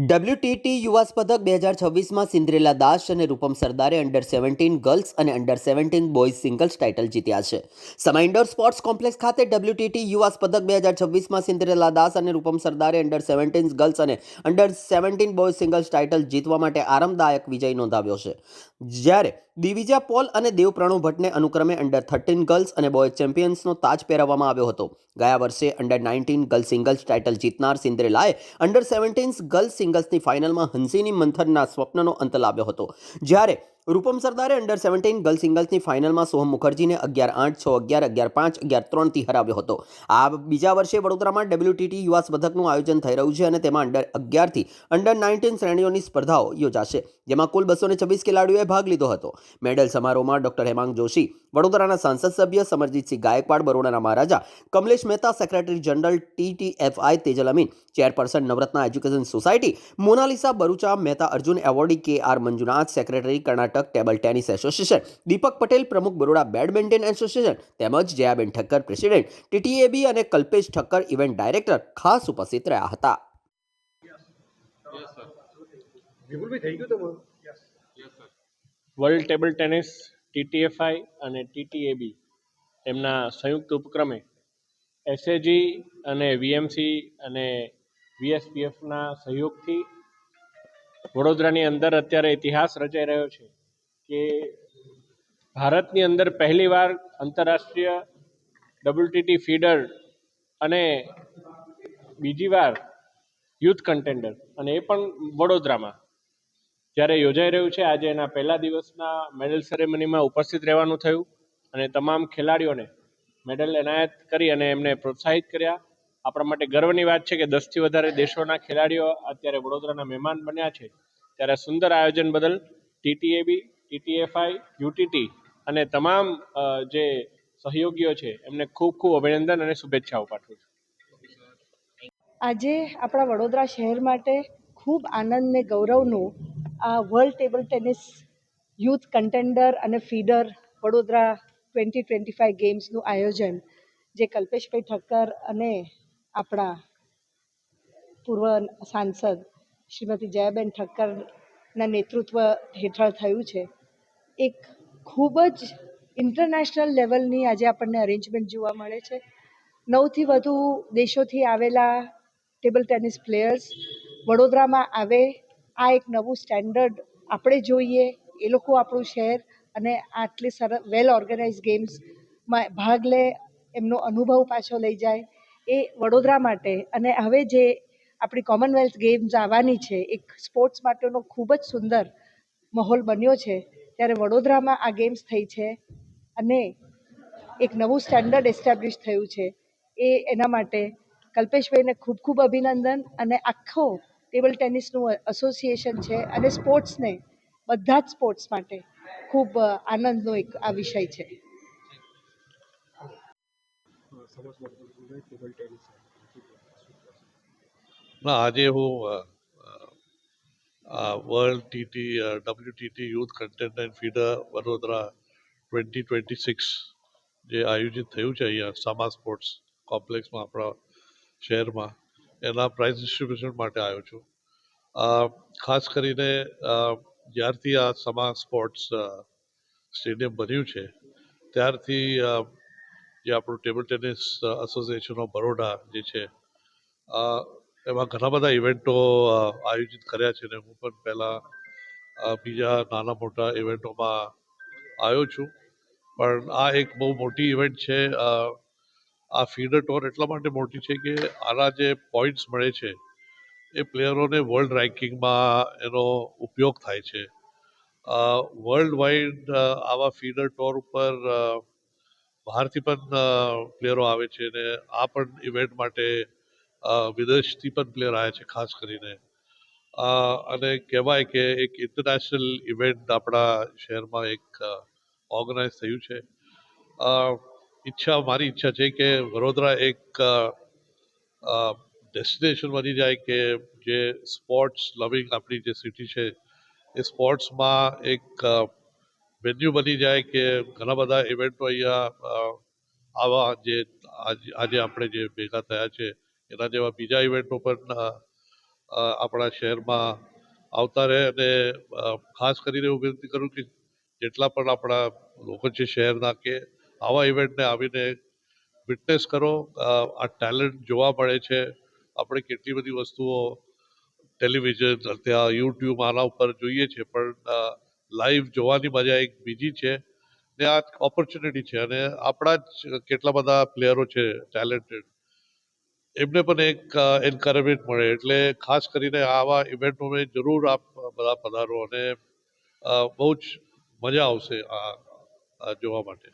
ડબ્લ્યુટીટી યુવા સ્પર્ધક બે હજાર છવ્વીસમાં સિન્દ્રેલા દાસ અને રૂપમ સરદારે અંડર સેવન્ટીન ગર્લ્સ અને under seventeen boys singles title જીત્યા છે. સમા ઇન્ડોર સ્પોર્ટ્સ કોમ્પ્લેક્સ ખાતે ડબ્લ્યુટીટી યુવા સ્પર્ધક બે હજાર છવ્વીસમાં સિન્દ્રેલા દાસ અને રૂપમ સરદારે અંડર સેવન્ટીન ગર્લ્સ અને under seventeen boys singles title જીતવા માટે આરામદાયક વિજય નોંધાવ્યો છે. જ્યારે દિવિજા પોલ અને દેવ પ્રણવ ભટ્ટને અનુક્રમે અંડર થર્ટીન ગર્લ્સ અને બોય ચેમ્પિયન્સનો તાજ પહેરાવવામાં આવ્યો હતો. ગયા વર્ષે under nineteen girls singles title જીતનાર સિન્દ્રેલાએ અંડર સેવન્ટીન્સ ગર્લ્સ સિંગલ્સની ફાઇનલમાં હંસીની મંથનના સ્વપ્નનો અંત લાવ્યો હતો. જ્યારે રૂપમ સરદારે અંડર સેવન્ટીન ગર્લ સિંગલ્સની ફાઇનલમાં સોહમ મુખર્જીને અગિયાર આઠ, છ અગિયાર અગિયાર પાંચ, અગિયાર ત્રણથી હરાવ્યો હતો. આ બીજા વર્ષે વડોદરામાં ડબલ્યુટીટી યુવા સ્પર્ધકનું આયોજન થઈ રહ્યું છે અને તેમાં અંડર અગિયારથી અંડર નાઇન્ટીન શ્રેણીઓની સ્પર્ધાઓ યોજાશે, જેમાં કુલ બસો છવ્વીસ ખેલાડીઓએ ભાગ લીધો હતો. મેડલ સમારોહમાં ડોક્ટર હેમાંગ જોશી, વડોદરાના સાંસદ સભ્ય Samarjitsinh Gaekwad, બરોડાના maharaja Kamlesh Mehta secretary general TTFI Tejal Amin chairperson Navratna education society Monalisa Bharucha, Mehta Arjun awardee K R Manjunath secretary Karnataka table tennis association. Deepak Patel પ્રમુખ બરોડા બેડમિન્ટન એસોસિએશન તેમજ Jayaben Thakkar president. TTAB અને Kalpesh Thakkar event director ખાસ ઉપસ્થિત રહ્યા હતા. World table tennis ટીટીએફઆઈ અને TTAB એમના સંયુક્ત ઉપક્રમે એસએજી અને વીએમસી અને વીએસપીએફના સહયોગથી વડોદરાની અંદર અત્યારે ઇતિહાસ રચાઈ રહ્યો છે. કે ભારતની અંદર પહેલીવાર આંતરરાષ્ટ્રીય ડબલ્યુટીટી ફીડર અને બીજી વાર યુથ કન્ટેન્ડર અને એ પણ વડોદરામાં જ્યારે યોજાઈ રહ્યું છે, આજે એના પહેલા દિવસના મેડલ સેરેમનીમાં ઉપસ્થિત રહેવાનું થયું અને તમામ ખેલાડીઓને મેડલ એનાયત કરી અને એમને પ્રોત્સાહિત કર્યા. આપણા માટે ગર્વની વાત છે કે દસથી વધારે દેશોના ખેલાડીઓ અત્યારે વડોદરાના મહેમાન બન્યા છે. ત્યારે સુંદર આયોજન બદલ ટીટીએબી ટીટીએફઆઈ યુટીટી અને તમામ જે સહયોગીઓ છે, એમને ખૂબ ખૂબ અભિનંદન અને શુભેચ્છાઓ પાઠવું છું. આજે આપણા વડોદરા શહેર માટે ખૂબ આનંદ ને ગૌરવનું આ world table tennis youth contender અને feeder Vadodara twenty twenty five ગેમ્સનું આયોજન, જે કલ્પેશભાઈ ઠક્કર અને આપણા પૂર્વ સાંસદ શ્રીમતી જયાબેન ઠક્કરના નેતૃત્વ હેઠળ થયું છે. એક ખૂબ જ ઇન્ટરનેશનલ લેવલની આજે આપણને અરેન્જમેન્ટ જોવા મળે છે. નવથી વધુ દેશોથી આવેલા ટેબલ ટેનિસ પ્લેયર્સ વડોદરામાં આવે, આ એક નવું સ્ટેન્ડર્ડ આપણે જોઈએ, એ લોકો આપણું શહેર અને આટલી સરસ વેલ ઓર્ગેનાઇઝ ગેમ્સમાં ભાગ લે, એમનો અનુભવ પાછો લઈ જાય. એ વડોદરા માટે અને હવે જે આપણી કોમનવેલ્થ ગેમ્સ આવવાની છે, એક સ્પોર્ટ્સ માટેનો ખૂબ જ સુંદર માહોલ બન્યો છે. ત્યારે વડોદરામાં આ ગેમ્સ થઈ છે અને એક નવું સ્ટેન્ડર્ડ એસ્ટાબ્લિશ થયું છે. એ એના માટે કલ્પેશભાઈને ખૂબ ખૂબ અભિનંદન અને આખો ટેબલ ટેનિસનું એસોસિએશન છે અને સ્પોર્ટ્સને બધા જ સ્પોર્ટ્સ માટે ખૂબ આનંદનો એક આ વિષય છે. આજે હું world TT WTT youth contender and feeder Vadodara twenty twenty six જે આયોજિત થયું છે અહીંયા સામા સ્પોર્ટ્સ કોમ્પ્લેક્સમાં આપણા શહેરમાં. એના પ્રાઇઝ ડિસ્ટ્રીબ્યુશન માટે આવ્યો છું. ખાસ કરીને જ્યારથી આ સમા સ્પોર્ટ્સ સ્ટેડિયમ બન્યું છે, ત્યારથી જે આપણું table tennis association of Baroda જે છે એમાં ઘણા બધા ઇવેન્ટો આયોજિત કર્યા છે ને હું પણ પહેલાં બીજા નાના મોટા ઇવેન્ટોમાં આવ્યો છું. પણ આ એક બહુ મોટી ઇવેન્ટ છે આ ફીડર ટોર એટલા માટે મોટી છે કે આના જે પોઈન્ટ્સ મળે છે, એ પ્લેયરોને વર્લ્ડ રેન્કિંગમાં એનો ઉપયોગ થાય છે. વર્લ્ડ વાઇડ આવા ફીડર ટોર ઉપર બહારથી પણ પ્લેયરો આવે છે ને આ પણ ઇવેન્ટ માટે વિદેશથી પણ પ્લેયર આવ્યા છે, ખાસ કરીને. અને કહેવાય કે એક ઇન્ટરનેશનલ ઇવેન્ટ આપણા શહેરમાં એક ઓર્ગેનાઇઝ થયું છે. ઈચ્છા, મારી ઈચ્છા છે કે વડોદરા એક ડેસ્ટિનેશન બની જાય કે જે સ્પોર્ટ્સ લવિંગ આપણી જે સિટી છે, એ સ્પોર્ટ્સમાં એક વેન્યુ બની જાય કે ઘણા બધા ઇવેન્ટો અહીંયા આવા જે આજે આપણે જે ભેગા થયા છે એના જેવા બીજા ઇવેન્ટો પણ આપણા શહેરમાં આવતા રહે અને ખાસ કરીને હું વિનંતી કરું કે જેટલા પણ આપણા લોકો છે શહેરના કે આવા ઇવેન્ટને આવીને વિટનેસ કરો. આ ટેલેન્ટ જોવા મળે છે. આપણે કેટલી બધી વસ્તુઓ ટેલિવિઝન ત્યાં યુટ્યુબ આના ઉપર જોઈએ છે, પણ લાઈવ જોવાની મજા એક બીજી છે ને આ ઓપોર્ચ્યુનિટી છે. અને આપણા જ કેટલા બધા પ્લેયરો છે ટેલેન્ટેડ એમને પણ એક એન્કરેજમેન્ટ મળે. એટલે ખાસ કરીને આવા ઇવેન્ટોમાં જરૂર આપ, બધા પધારો અને બહુ જ મજા આવશે આ જોવા માટે.